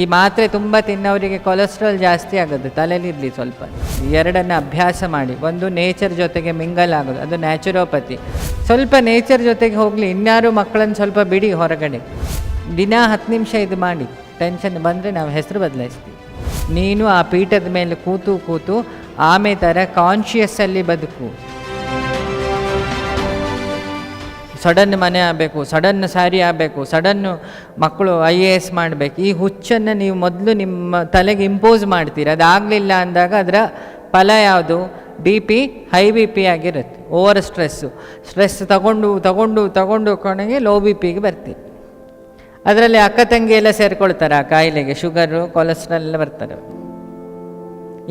ಈ ಮಾತ್ರೆ ತುಂಬ ತಿನ್ನೋರಿಗೆ ಕೊಲೆಸ್ಟ್ರಾಲ್ ಜಾಸ್ತಿ ಆಗೋದು, ತಲೆಲಿರಲಿ ಸ್ವಲ್ಪ. ಎರಡನ್ನು ಅಭ್ಯಾಸ ಮಾಡಿ, ಒಂದು ನೇಚರ್ ಜೊತೆಗೆ ಮಿಂಗಲ್ ಆಗೋದು, ಅದು ನ್ಯಾಚುರೋಪತಿ ಸ್ವಲ್ಪ ನೇಚರ್ ಜೊತೆಗೆ ಹೋಗಲಿ, ಇನ್ಯಾರು ಮಕ್ಕಳನ್ನು ಸ್ವಲ್ಪ ಬಿಡಿ ಹೊರಗಡೆ. ದಿನ ಹತ್ತು ನಿಮಿಷ ಇದು ಮಾಡಿ ಟೆನ್ಷನ್ ಬಂದರೆ ನಾವು ಹೆಸರು ಬದಲಾಯಿಸ್ತೀವಿ. ನೀನು ಆ ಪೀಠದ ಮೇಲೆ ಕೂತು ಕೂತು, ಆಮೆ ಥರ ಕಾನ್ಷಿಯಸ್ಸಲ್ಲಿ ಬದುಕು. ಸಡನ್ ಮನೆ ಆಗಬೇಕು, ಸಡನ್ ಸ್ಯಾರಿ ಆಗಬೇಕು ಸಡನ್ನು ಮಕ್ಕಳು ಐ ಎ ಎಸ್ ಮಾಡಬೇಕು, ಈ ಹುಚ್ಚನ್ನು ನೀವು ಮೊದಲು ನಿಮ್ಮ ತಲೆಗೆ ಇಂಪೋಸ್ ಮಾಡ್ತೀರ. ಅದಾಗಲಿಲ್ಲ ಅಂದಾಗ ಅದರ ಫಲ ಯಾವುದು? B P high B P ಆಗಿರುತ್ತೆ ಓವರ್ ಸ್ಟ್ರೆಸ್ಸು ಸ್ಟ್ರೆಸ್ ತಗೊಂಡು ತಗೊಂಡು ತಗೊಂಡು ಕೊನೆಗೆ ಲೋ ಬಿ ಪಿಗೆ ಬರ್ತೀವಿ ಅದರಲ್ಲಿ ಅಕ್ಕ ತಂಗಿ ಎಲ್ಲ ಸೇರ್ಕೊಳ್ತಾರೆ? ಆ ಕಾಯಿಲೆಗೆ ಶುಗರು ಕೊಲೆಸ್ಟ್ರಾಲ್ ಎಲ್ಲ ಬರ್ತಾರೆ.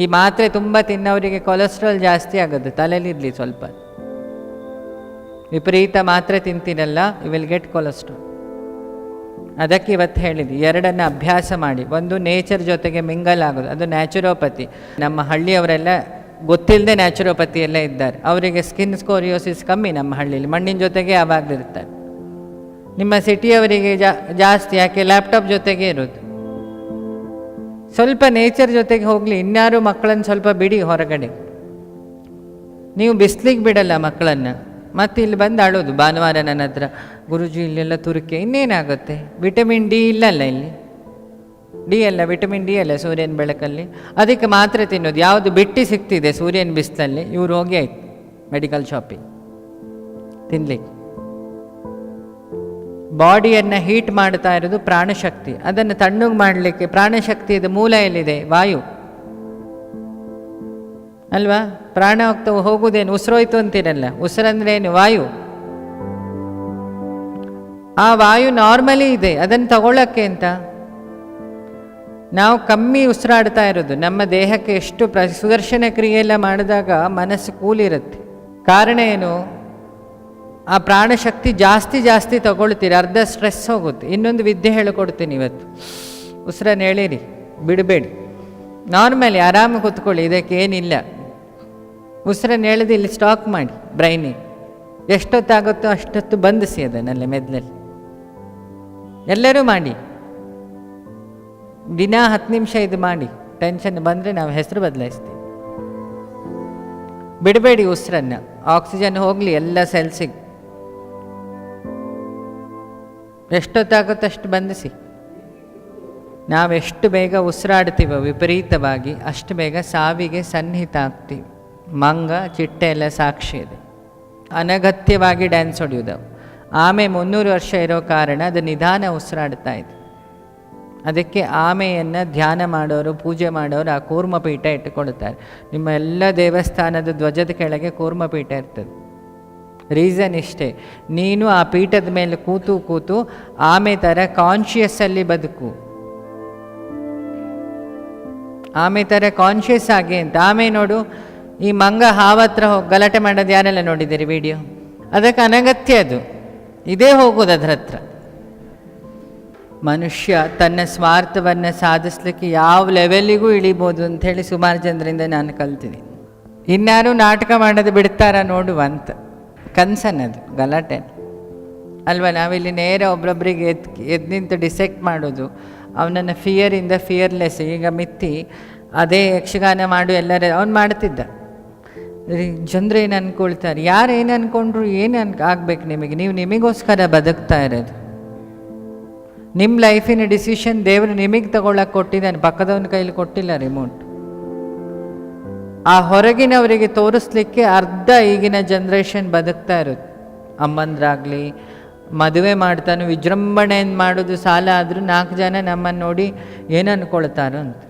ಈ ಮಾತ್ರೆ ತುಂಬ ತಿನ್ನೋರಿಗೆ ಕೊಲೆಸ್ಟ್ರಾಲ್ ಜಾಸ್ತಿ ಆಗೋದು ತಲೆಯಲ್ಲಿರಲಿ ಸ್ವಲ್ಪ. ವಿಪರೀತ ಮಾತ್ರೆ ತಿಂತೀರಲ್ಲ ಯು ವಿಲ್ ಗೆಟ್ ಕೊಲೆಸ್ಟ್ರಾಲ್ ಅದಕ್ಕೆ ಇವತ್ತು ಹೇಳಿದ್ದು, ಎರಡನ್ನು ಅಭ್ಯಾಸ ಮಾಡಿ. ಒಂದು ನೇಚರ್ ಜೊತೆಗೆ ಮಿಂಗಲ್ ಆಗೋದು. ಅದು ನ್ಯಾಚುರೋಪತಿ ನಮ್ಮ ಹಳ್ಳಿಯವರೆಲ್ಲ ಗೊತ್ತಿಲ್ಲದೆ ನ್ಯಾಚುರೋಪತಿ ಎಲ್ಲ ಇದ್ದಾರೆ. ಅವರಿಗೆ ಸ್ಕಿನ್ ಸ್ಕೋರಿಯೋಸಿಸ್ ಕಮ್ಮಿ ನಮ್ಮ ಹಳ್ಳಿಯಲ್ಲಿ ಮಣ್ಣಿನ ಜೊತೆಗೆ ಯಾವಾಗಲಿರ್ತಾರೆ ನಿಮ್ಮ ಸಿಟಿಯವರಿಗೆ ಜಾ, ಜಾಸ್ತಿ, ಯಾಕೆ ಲ್ಯಾಪ್ಟಾಪ್ ಜೊತೆಗೆ ಇರೋದು? ಸ್ವಲ್ಪ ನೇಚರ್ ಜೊತೆಗೆ ಹೋಗಲಿ, ಇನ್ಯಾರು ಮಕ್ಕಳನ್ನು ಸ್ವಲ್ಪ ಬಿಡಿ ಹೊರಗಡೆ. ನೀವು ಬಿಸಿಲಿಗೆ ಬಿಡಲ್ಲ ಮಕ್ಕಳನ್ನು. ಮತ್ತೆ ಇಲ್ಲಿ ಬಂದು ಆಡೋದು ಭಾನುವಾರ ನನ್ನ ಹತ್ರ, ಗುರುಜಿ, ಇಲ್ಲೆಲ್ಲ ತುರುಕೆ, ಇನ್ನೇನಾಗುತ್ತೆ? ವಿಟಮಿನ್ ಡಿ ಇಲ್ಲಲ್ಲ ಇಲ್ಲಿ. ಡಿ ಅಲ್ಲ ವಿಟಮಿನ್ ಡಿ ಅಲ್ಲ ಸೂರ್ಯನ ಬೆಳಕಲ್ಲಿ. ಅದಕ್ಕೆ ಮಾತ್ರ ತಿನ್ನೋದು. ಯಾವುದು ಬಿಟ್ಟು ಸಿಗ್ತಿದೆ ಸೂರ್ಯನ ಬಿಸಿಲಲ್ಲಿ, ಇವ್ರು ಹೋಗಿ ಆಯ್ತು ಮೆಡಿಕಲ್ ಶಾಪಿಂಗ್ ತಿನ್ಲಿಕ್ಕೆ. ಬಾಡಿಯನ್ನು ಹೀಟ್ ಮಾಡ್ತಾ ಇರೋದು ಪ್ರಾಣಶಕ್ತಿ. ಅದನ್ನು ತಣ್ಣಗೆ ಮಾಡಲಿಕ್ಕೆ ಪ್ರಾಣಶಕ್ತಿಯದ ಮೂಲ ಎಲ್ಲಿದೆ? ವಾಯು. ಅಲ್ವಾ? ಪ್ರಾಣ ಹೋಗ್ತಾ ಹೋಗುದೇನು? ಉಸಿರೋಯ್ತು ಅಂತೀರಲ್ಲ ಉಸಿರಂದ್ರೆ ಏನು ವಾಯು. ಆ ವಾಯು ನಾರ್ಮಲಿ ಇದೆ. ಅದನ್ನು ತಗೊಳ್ಳೋಕ್ಕೆ ಅಂತ ನಾವು ಕಮ್ಮಿ ಉಸಿರಾಡ್ತಾ ಇರೋದು. ನಮ್ಮ ದೇಹಕ್ಕೆ ಎಷ್ಟು ಪ್ರ, ಸುದರ್ಶನ ಕ್ರಿಯೆಲ್ಲ ಮಾಡಿದಾಗ ಮನಸ್ಸು ಕೂಲಿರುತ್ತೆ. ಕಾರಣ ಏನು? ಆ ಪ್ರಾಣಶಕ್ತಿ ಜಾಸ್ತಿ ಜಾಸ್ತಿ ತಗೊಳ್ತೀರಿ. ಅರ್ಧ ಸ್ಟ್ರೆಸ್ ಹೋಗುತ್ತೆ. ಇನ್ನೊಂದು ವಿದ್ಯೆ ಹೇಳಿಕೊಡ್ತೀನಿ ಇವತ್ತು. ಉಸಿರನ್ನು ಹೇಳಿರಿ ಬಿಡಬೇಡಿ. ನಾರ್ಮಲಿ ಆರಾಮ ಕೂತ್ಕೊಳ್ಳಿ. ಇದಕ್ಕೆ ಏನಿಲ್ಲ. ಉಸಿರನ್ನು ಎಳೆದು ಇಲ್ಲಿ ಸ್ಟಾಕ್ ಮಾಡಿ ಬ್ರೈನಿಗೆ ಎಷ್ಟೊತ್ತಾಗುತ್ತೋ ಅಷ್ಟೊತ್ತು ಬಂಧಿಸಿ ಅದನ್ನಲ್ಲಿ ಮೆದ್ಲಲ್ಲಿ ಎಲ್ಲರೂ ಮಾಡಿ. ದಿನ ಹತ್ತು ನಿಮಿಷ ಇದು ಮಾಡಿ. ಟೆನ್ಷನ್ ಬಂದರೆ ನಾವು ಹೆಸರು ಬದಲಾಯಿಸ್ತೀವಿ. ಬಿಡಬೇಡಿ ಉಸಿರನ್ನು. ಆಕ್ಸಿಜನ್ ಹೋಗಲಿ, ಎಲ್ಲ ಸೆಲ್ಸಿಗೆ ಎಷ್ಟೊತ್ತಾಗುತ್ತೋ ಅಷ್ಟು ಬಂಧಿಸಿ. ನಾವೆಷ್ಟು ಬೇಗ ಉಸಿರಾಡ್ತೀವೋ ವಿಪರೀತವಾಗಿ, ಅಷ್ಟು ಬೇಗ ಸಾವಿಗೆ ಸನ್ನಿಹಿತ ಆಗ್ತೀವಿ. ಮಂಗ, ಚಿಟ್ಟೆ ಎಲ್ಲ ಸಾಕ್ಷಿ ಇದೆ. ಅನಗತ್ಯವಾಗಿ ಡ್ಯಾನ್ಸ್ ಹೊಡೆಯೋದು ಆಮೆ ಮುನ್ನೂರು ವರ್ಷ ಇರೋ ಕಾರಣ ಅದು ನಿಧಾನ ಉಸಿರಾಡ್ತಾ ಇದೆ. ಅದಕ್ಕೆ ಆಮೆಯನ್ನು ಧ್ಯಾನ ಮಾಡೋರು, ಪೂಜೆ ಮಾಡೋರು ಆ ಕೂರ್ಮಪೀಠ ಇಟ್ಟುಕೊಳ್ತಾರೆ ನಿಮ್ಮ ಎಲ್ಲ ದೇವಸ್ಥಾನದ ಧ್ವಜದ ಕೆಳಗೆ ಕೂರ್ಮಪೀಠ ಇರ್ತದೆ. ರೀಸನ್ ಇಷ್ಟೇ. ನೀನು ಆ ಪೀಠದ ಮೇಲೆ ಕೂತು ಕೂತು ಆಮೆ ಥರ ಕಾನ್ಷಿಯಸ್ಸಲ್ಲಿ ಬದುಕು. ಆಮೆ ಥರ ಕಾನ್ಷಿಯಸ್ ಆಗಿ ಅಂತ. ಆಮೆ ನೋಡು ಈ ಮಂಗ ಹಾವತ್ರ ಗಲಾಟೆ ಮಾಡೋದು ಯಾರೆಲ್ಲ ನೋಡಿದ್ದೀರಿ ವಿಡಿಯೋ? ಅದಕ್ಕೆ ಅನಗತ್ಯ ಅದು. ಇದೇ ಹೋಗೋದು ಅದ್ರ ಹತ್ರ. ಮನುಷ್ಯ ತನ್ನ ಸ್ವಾರ್ಥವನ್ನು ಸಾಧಿಸ್ಲಿಕ್ಕೆ ಯಾವ ಲೆವೆಲ್ಲಿಗೂ ಇಳಿಬೋದು ಅಂಥೇಳಿ ಸುಮಾರು ಜನರಿಂದ ನಾನು ಕಲ್ತೀನಿ ಇನ್ಯಾರು ನಾಟಕ ಮಾಡೋದು ಬಿಡ್ತಾರ ನೋಡುವ ಅಂತ ಕನ್ಸನ್ನದು ಗಲಾಟೆ. ಅಲ್ವಾ, ನಾವಿಲ್ಲಿ ನೇರ ಒಬ್ರೊಬ್ರಿಗೆ ಎದ್ ಎದ್ದು ನಿಂತು ಡಿಸೆಕ್ಟ್ ಮಾಡೋದು, ಅವನನ್ನು ಫಿಯರಿಂದ ಫಿಯರ್ಲೆಸ್ ಈಗ ಮಿತ್ತಿ ಅದೇ ಯಕ್ಷಗಾನ ಮಾಡು ಎಲ್ಲರೂ ಅವ್ನು ಮಾಡ್ತಿದ್ದ. ಜನರು ಏನು ಅನ್ಕೊಳ್ತಾರೆ? ಯಾರು ಏನು ಅನ್ಕೊಂಡ್ರು ಏನು ಅನ್, ಆಗ್ಬೇಕು ನಿಮಗೆ? ನೀವು ನಿಮಗೋಸ್ಕರ ಬದುಕ್ತಾ ಇರೋದು. ನಿಮ್ಮ ಲೈಫಿನ ಡಿಸಿಷನ್ ದೇವರು ನಿಮಗೆ ತಗೊಳ್ಳೋಕೆ ಕೊಟ್ಟಿದ್ದಾನೆ. ಪಕ್ಕದವನ ಕೈಲಿ ಕೊಟ್ಟಿಲ್ಲ ರಿಮೋಟ್ ಆ ಹೊರಗಿನವರಿಗೆ ತೋರಿಸ್ಲಿಕ್ಕೆ ಅರ್ಧ ಈಗಿನ ಜನ್ರೇಷನ್ ಬದುಕ್ತಾ ಇರೋದು. ಅಮ್ಮಂದ್ರಾಗಲಿ, ಮದುವೆ ಮಾಡ್ತಾನೆ ವಿಜೃಂಭಣೆಯನ್ನು ಮಾಡೋದು ಸಾಲ ಆದರೂ ನಾಲ್ಕು ಜನ ನಮ್ಮನ್ನು ನೋಡಿ ಏನು ಅಂದ್ಕೊಳ್ತಾರೋ ಅಂತ